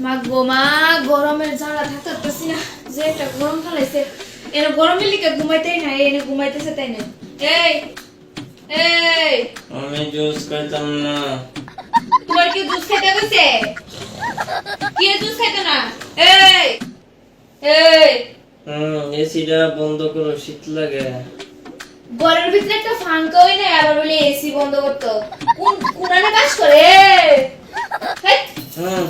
মা গো মা গরমের জ্বালা থাকতে পারছি না যে একটা গরম ফেলাইছে এনে গরমের লিগে ঘুমাইতেই না এনে ঘুমাইতেছে তাই না এই এই। আমি জুস খাইতাম না। তোমার কি জুস গেছে? কি জুস না? এই এই। হুম এসিটা বন্ধ করো শীত লাগে। ঘরের ভিতরে একটা ফাঙ্কা হই না আবার বলে এসি বন্ধ করতো। কোন কোনানে কাজ করে? হুম।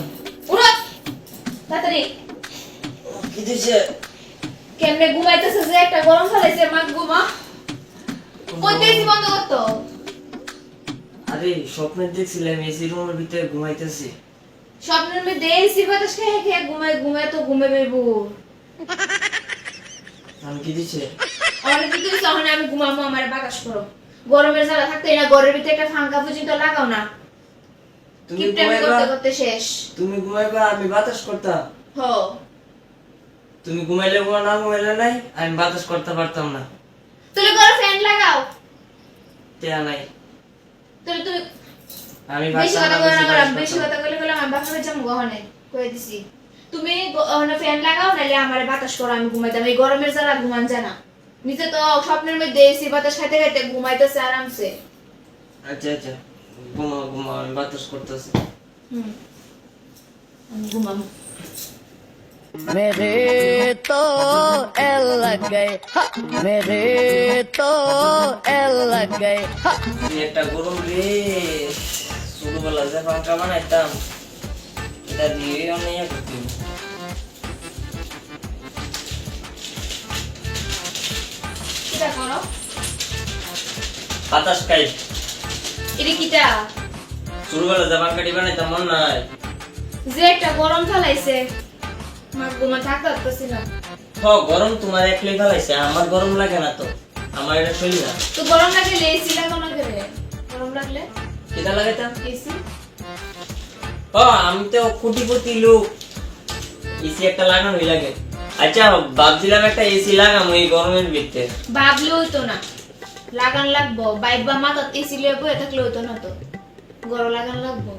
কি কেমনে ঘুমাইতেছে যে একটা গরম ফেলাইছে মা ঘুমা। কইতে বন্ধ করতো। আরে স্বপ্নে দেখছিলাম এসি রুমের ভিতরে ঘুমাইতেছি। স্বপ্নের মধ্যে এসি বাতাস খেয়ে খেয়ে ঘুমায় ঘুমায় তো ঘুমে বেবু আমি কি দিছে? অনেক কিছু তখন আমি ঘুমাবো আমার বাতাস করো গরমের জ্বালা থাকতে না ঘরের ভিতরে একটা ফাঙ্কা পর্যন্ত লাগাও না। তুমি ঘুমাইবা? করতে করতে শেষ। তুমি ঘুমাইবা আমি বাতাস করতাম। হ তুমি ঘুমাইলে ঘুমা না ঘুমাইলে নাই আমি বাতাস করতে পারতাম না। তাহলে ঘরে ফ্যান লাগাও। তেয়া নাই। তাহলে তুমি আমি বেশি কথা কই না বেশি কথা কইলে কইলাম আমি বাপরে যাম গহনে কই দিছি। তুমি ফ্যান লাগাও নাহলে আমার বাতাস করো আমি ঘুমাইতাম। এই গরমের জ্বালা ঘুমান জানা নিচে তো স্বপ্নের মধ্যে এসি বাতাস খাইতে খাইতে ঘুমাইতেছে আরামসে। আচ্ছা আচ্ছা। ঘুমাও ঘুমাও আমি বাতাস করতেছি। হুম। আমি ঘুমাবো। मेरे तो एल लग गए हा! मेरे तो एल लग गए हा! এই একটা গরম রে ছোটবেলা যে পাঙ্কা বানাইতাম এটা দিয়ে অনেক করতাম কিটা করো বাতাস খাই এটা কিটা ছোটবেলা যে পাঙ্কাটি বানাইতাম মন নাই যে একটা গরম ফেলাইছে হ গরম তোমার একলাই ফেলাইছে আমার গরম লাগে না তো। আমার এটা শরীর না। তো গরম লাগলে এসি লাগাও না গরম লাগলে? কেটা লাগাইতাম? এসি হ আমি তো কোটিপতি লোক। এসি একটা লাগানোই লাগে। আচ্ছা ভাবছিলাম একটা এসি লাগাম এই গরমের ভিতরে। ভাবলে হইতো না। লাগান লাগবো। বাইক বা মাথাত এসি লিয়ে বয়ে থাকলে হইতো না তো। গরম লাগান লাগবো।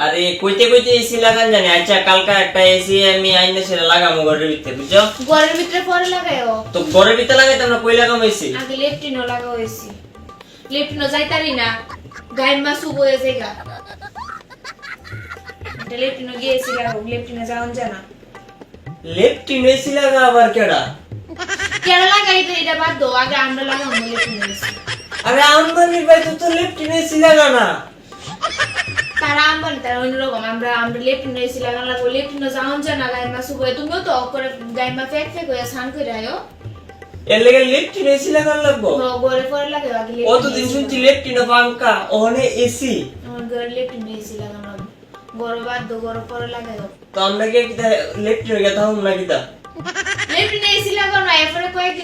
আরে কইতে কইতে এসি লাগান জানি। আচ্ছা কালকা একটা এসি আমি আইনে সেটা লাগামো ঘরের ভিতরে বুঝছ? ঘরের ভিতরে পরে লাগাইও? তো ঘরের ভিতরে লাগাইতাম না কই লাগাম এসি আগে লেফটিনও লাগাও এসি লেফটিনও যাইতারি না। গায়ের মাছ বয়ে যাইগা এটা লেফটিনও গিয়ে এসি লাগাও লেফটিনে যাওয়ান জানা লেফটিন এসি লাগা আবার কেডা? কেন লাগাই তো এটা বাদ দাও। আগে আমরা লাগাবো লেফটিনে এসি আরে আমবানির ভাই তো লেফটিন এসি লাগা না। তারা আম্বানি তারা অন্যরকম আমরা আমরা লেফটিনে এসি লাগান লাগবো লেফটিনে যাওয়ান জানা গায়ের মাছ বয়ে তুমিও তো করে গায়ের মা ফেক ফেক হয়ে স্নান করে আয়ো এর লেগে লেফটিন এসি লাগান লাগবো ঘরে পরে লাগে আগে অতদিন শুনছি লেফটিন পাঙ্কা ওখানে এসি আমার ঘরে লেফটিনে এসি লাগানো হবে গরো বাদ দো গরো পরে লাগাইও তো আমরা কি কিতা লেফটিন গেতা হম না কিতা লেফটিনে এসি লাগানো এরপরে কয়েকদিন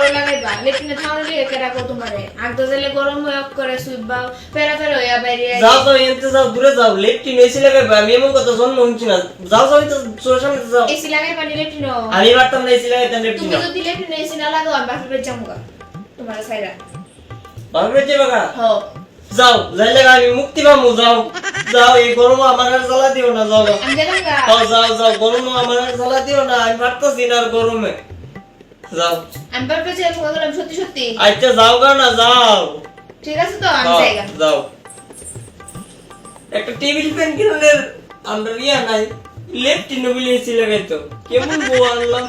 পরে গিয়ে গরো লাগাইবা লেফটিনে থাউরে লিয়ে কে রাখো তোমারে। আগ তো দিলে গরম হয়ে করে সুইবা ফেরা ফেরা হইয়া বাইরে যাও তো এনতে যাও দূরে যাও লেফটিন এসি লাগাইবা আমি এমন কথা জন্ম হচ্ছি না। যাও যাও তো চোর সামনে যাও। এসি লাগাই পানি লেফটিনো আমি পারতাম না এসি লাগাইতাম লেফটিন তুমি যদি লেফটিনে এসি না লাগাও আমি বাপের বাড়ি যাব তোমার সাইরা বাপরে যাবে গা? হ যাও যাইলে গা আমি মুক্তি পাবো যাও। যাও এই গরম আমার আর জ্বালা দিও না যাও যাও যাও যাও গরম আমার আর জ্বালা দিও না আমি পারতাছি না আর গরমে। যাও। আমি বাপের যে ফোন করলাম সত্যি সত্যি। আচ্ছা যাও গা না যাও। ঠিক আছে তো? আমি যাও, জায়গা। যাও। একটা টেবিল ফ্যান কিনলে আমরা রিয়া নাই। লেফট টিনো বিলে এসি লাগাইতো কেমন বউ আনলাম?